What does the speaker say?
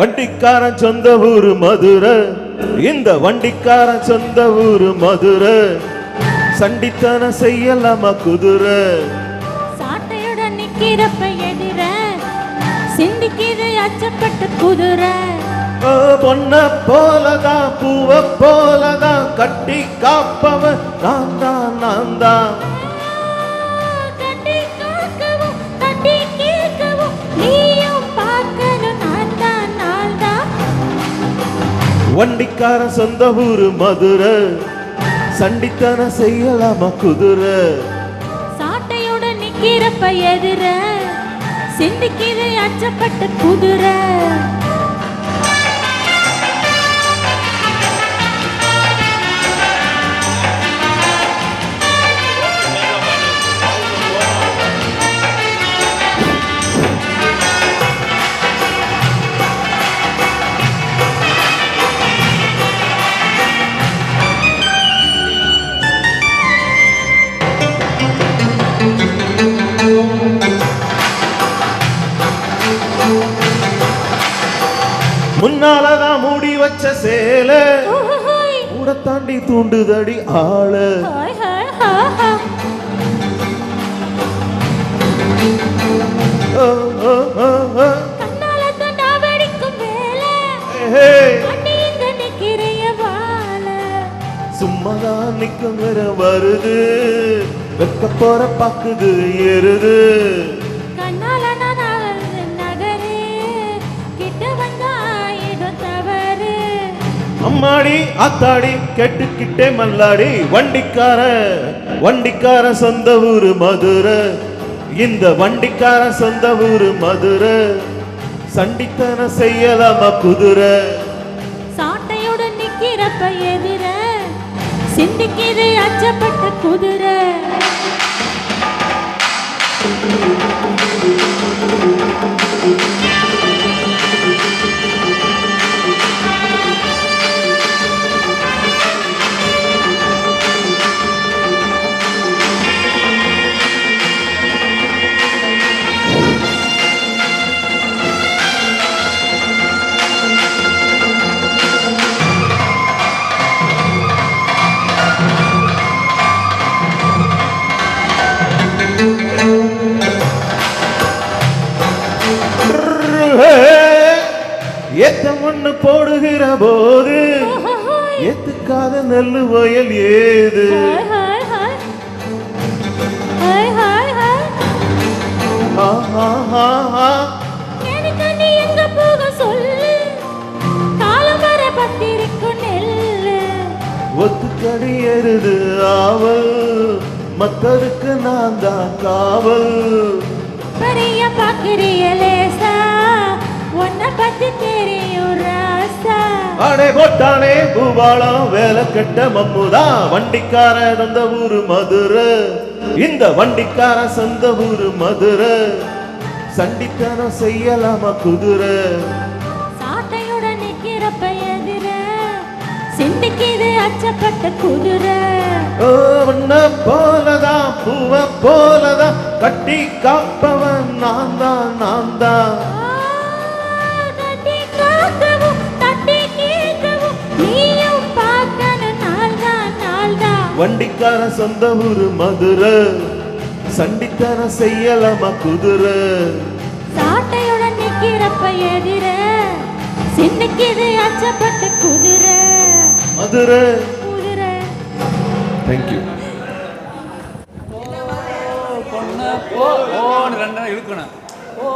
வண்டிக்காரன் சொந்த ஊரு மதுரை. இந்த வண்டிக்காரன் சொந்த ஊரு மதுரை. சண்டித்தனம் செய்யலாமா குதிரை? சாட்டையுடன் நிக்கிறப்ப எதிர. சிந்திக்கிது அச்சப்பட்ட குதிரை. பொன்ன போலதான் பூவ போலதான் கட்டி காப்பவன் நான் தான் நான் தான் வண்டிக்கார சொந்த ஊரு மதுரை. சண்டித்தன செய்யலாமா குதிரை? சாட்டையுடன் நிக்கிறப்ப எதிர. சிந்திக்கிது அச்சப்பட்ட குதிரை. முன்னாலதான் மூடி வச்ச சேல. கூட தாண்டி தூண்டுதடி ஆள. சும்மாதான் நிக்கும் நேரம் வருது. வெக்க போற பாக்குது எருது. கண்ணால நகரு, கிட்ட வந்தா அம்மாடி ஆத்தாடி கேட்டுக்கிட்டே மல்லாடி வண்டிக்கார வண்டிக்கார சொந்த ஊரு மதுரை. இந்த வண்டிக்கார சொந்த ஊரு மதுரை சண்டித்தன செய்யலாமா குதிரை? சாட்டையுடன் நிக்கிறப்ப எதிர சிந்திக்கிது அச்சப்பட்ட குதிரை. ஏத்த மண்ணு போடுகிற போது ஏத்துக்காத நெல்லு வயல் ஏது ஹாய், ஹாய், ஹாய். ஹாய், ஹாய், ஒத்துக்கடி எருது ஆவல் மத்தருக்கு நான் தான் காவல் பெரிய பாக்குறிய அடே போட்டானே பூபாலம் வேலை கெட்ட மம்முதா வண்டிக்கார சொந்த ஊரு மதுரை. இந்த வண்டிக்கார சொந்த ஊரு மதுரை. சண்டித்தனம் செய்யலாமா குதிரை. சாட்டையுடன் நிக்கிறப்ப எதிர. சிந்திக்கிது அச்சப்பட்ட குதிரை. போலதான் பூவ போலதான் கட்டி காப்பவன் நான் தான் நான் தான் வண்டிக்கார சொந்த ஊரு மதுரை. சண்டித்தனம் செய்யலாமா குதிரை? சாட்டையுடன் நிக்கிறப்ப எதிர சிந்திக்கிது அச்சப்பட்ட குதிரை. மதுரை. குதிரை. தேங்க்யூ பொண்ணு. போ ஓன்னு ரெண்டரை இழுக்கணும். ஓ